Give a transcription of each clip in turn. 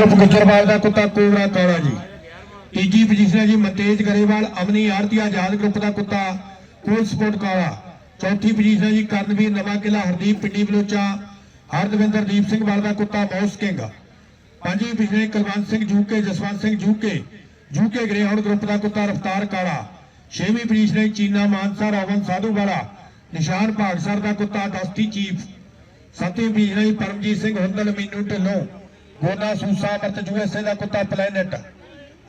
ਗੁਜਰਵਾਲ ਦਾ ਕੁੱਤਾ ਕੋਬਰਾ ਕਾਲਾ ਜੀ। ਤੀਜੀ ਪੋਜੀਸ਼ਨ ਹੈ ਜੀ ਮਤੇਜ ਗਰੇਵਾਲ ਅਮਨੀ ਆਰਤੀ ਆਜ਼ਾਦ ਗਰੁੱਪ ਦਾ ਕੁੱਤਾ ਕੋਲ ਸਪੋਰਟ ਕਾਲਾ। ਚੌਥੀ ਪੋਜੀਸ਼ਨ ਹੈ ਜੀ ਕਰਨਵੀਰ ਨਵਾਂ ਕਿਲਾ, ਹਰਦੀਪ ਪਿੰਡੀ ਬਲੋਚਾ, ਹਰਦਵਿੰਦਰ ਦੀਪ ਸਿੰਘ ਵਾਲ ਦਾ ਕੁੱਤਾ ਮੌਸ ਕਿੰਗ। ਪੰਜਵੀਂ position Kulwant Singh Jooke, Jaswant Singh Jooke. Jooke greyhound group ਦਾ ਕੁੱਤਾ ਰਫਤਾਰ ਕਾਲਾ। ਛੇਵੀਂ ਪੋਜੀਸ਼ਨ ਚੀਨਾ ਮਾਨਸਾ ਰਵਨ ਸਾਧੂ ਵਾਲਾ ਨਿਸ਼ਾਨ ਭਾਗਸਰ ਦਾ ਕੁੱਤਾ ਦਸਤੀ ਚੀਫ। ਸੱਤਵੀਂ ਪੋਜੀਸ਼ਨ ਜੀ ਪਰਮਜੀਤ ਸਿੰਘ ਹੁੰਦਲ, ਮੀਨੂ ਢਿੱਲੋਂ। ਗੋਨਾ ਸੂਸਾ ਅਮਰਤ ਯੂਐਸਏ ਦਾ ਕੁੱਤਾ ਪਲੈਨਟ।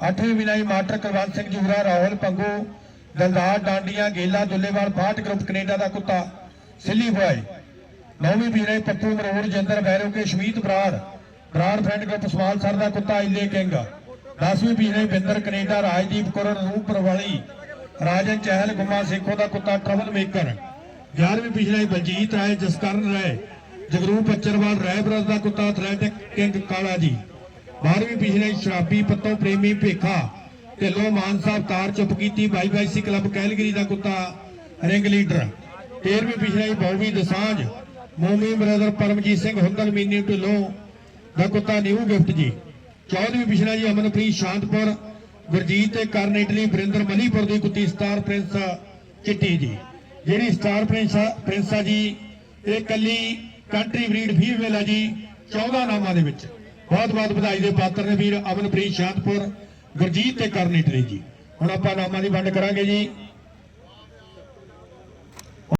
ਅੱਠਵੀਂ ਵਿਨਾਈ ਮਾਸਟਰ ਕੁਲਵੰਤ ਸਿੰਘ ਜੂਰਾ ਰਾਹੁਲ ਪੰਗੂ, ਦਲਦਾਰ ਡਾਂਡੀਆਂ, ਗੇਲਾ ਦੁੱਲੇਵਾਲ ਬਾਟ ਗਰੁੱਪ ਕੈਨੇਡਾ ਦਾ ਕੁੱਤਾ ਸਿੱਲੀ ਬॉय ਨੌਵੀਂ ਵਿਨਾਈ ਪੱਪੂ ਮਰੋੜ ਜਿੰਦਰ ਬੈਰੋ ਕੇ ਸ਼ਮੀਤ ਬਰਾੜ। ਬਰਾੜ ਫਰੈਂਡ ਗਰੁੱਪ ਸਵਾਲ ਸਰ ਦਾ ਕੁੱਤਾ ਇਲੇ ਕਿੰਗ। ਦਸਵੀਂ ਵਿਨਾਈ ਬਿੰਦਰ ਕੈਨੇਡਾ, ਰਾਜਦੀਪ ਕੌਰ, ਰੂਪ ਵਾਲੀ ਰਾਜਨ ਚਹਿਲ, ਗੁਮਾ ਸੇਖੋ ਦਾ ਕੁੱਤਾ ਟਰਬਲ ਮੇਕਰ। 11ਵੀਂ ਪਿਛਲੇ ਬਲਜੀਤ ਰਾਏ, ਜਸਕਰਨ ਰਾਏ। ਜਗਰੂਪ ਅਚਰਵਾਲ ਰਾਏ ਦਾ ਕੁੱਤਾ, ਐਥਲੈਟਿਕ ਕਿੰਗ ਕਾਲਾ ਜੀ। 12ਵੀਂ ਪਿਛਲੇ ਸ਼ਰਾਬੀ ਪੱਤੋਂ ਪ੍ਰੇਮੀ ਭੇਖਾ ਢਿੱਲੋਂ ਮਾਨ ਸਾਹਿਬ ਤਾਰ ਚੁੱਪ ਕੀਤੀ। ਬਾਈ ਬਾਈ ਸੀ ਕਲੱਬ ਕੈਲਗਰੀ ਦਾ ਕੁੱਤਾ, ਰਿੰਗ ਲੀਡਰ। 13ਵੀਂ ਪਿਛਲੇ ਬੌਵੀ ਦਸਾਂਝ, ਮੋਮੀ ਬ੍ਰਦਰ ਪਰਮਜੀਤ ਸਿੰਘ ਹੁੰਦਲ ਮੀਨੀ ਢਿੱਲੋਂ ਦਾ ਕੁੱਤਾ ਨਿਊ ਗਿਫਟ ਜੀ। 14ਵੀਂ ਪਿਛਲਾ ਜੀ ਅਮਨਪ੍ਰੀਤ ਸ਼ਾਂਤਪੁਰ, ਗੁਰਜੀਤ ਤੇ ਕਰਨ ਇਟਲੀ ਬਰਿੰਦਰ ਮਲੀਪੁਰ ਦੀ ਕੁੱਤੀ ਸਟਾਰ ਪ੍ਰਿੰਸ ਚਿੱਟੀ ਜੀ। ਜਿਹੜੀ ਸਟਾਰ ਪ੍ਰਿੰਸ ਪ੍ਰਿੰਸ ਆ ਜੀ, ਇਹ ਕੱਲੀ ਕੰਟਰੀ ਬਰੀਡ ਫੀਮੇਲ ਆ ਜੀ 14 ਨਾਮਾਂ ਦੇ ਵਿੱਚ। ਬਹੁਤ ਬਹੁਤ ਵਧਾਈ ਦੇ ਪਾਤਰ ਨੇ ਵੀਰ ਅਮਨਪ੍ਰੀਤ ਸ਼ਾਂਤਪੁਰ, ਗੁਰਜੀਤ ਤੇ ਕਰਨ ਇਟਲੀ ਜੀ ਹੁਣ ਆਪਾਂ ਨਾਮਾਂ ਦੀ ਵੰਡ ਕਰਾਂਗੇ ਜੀ।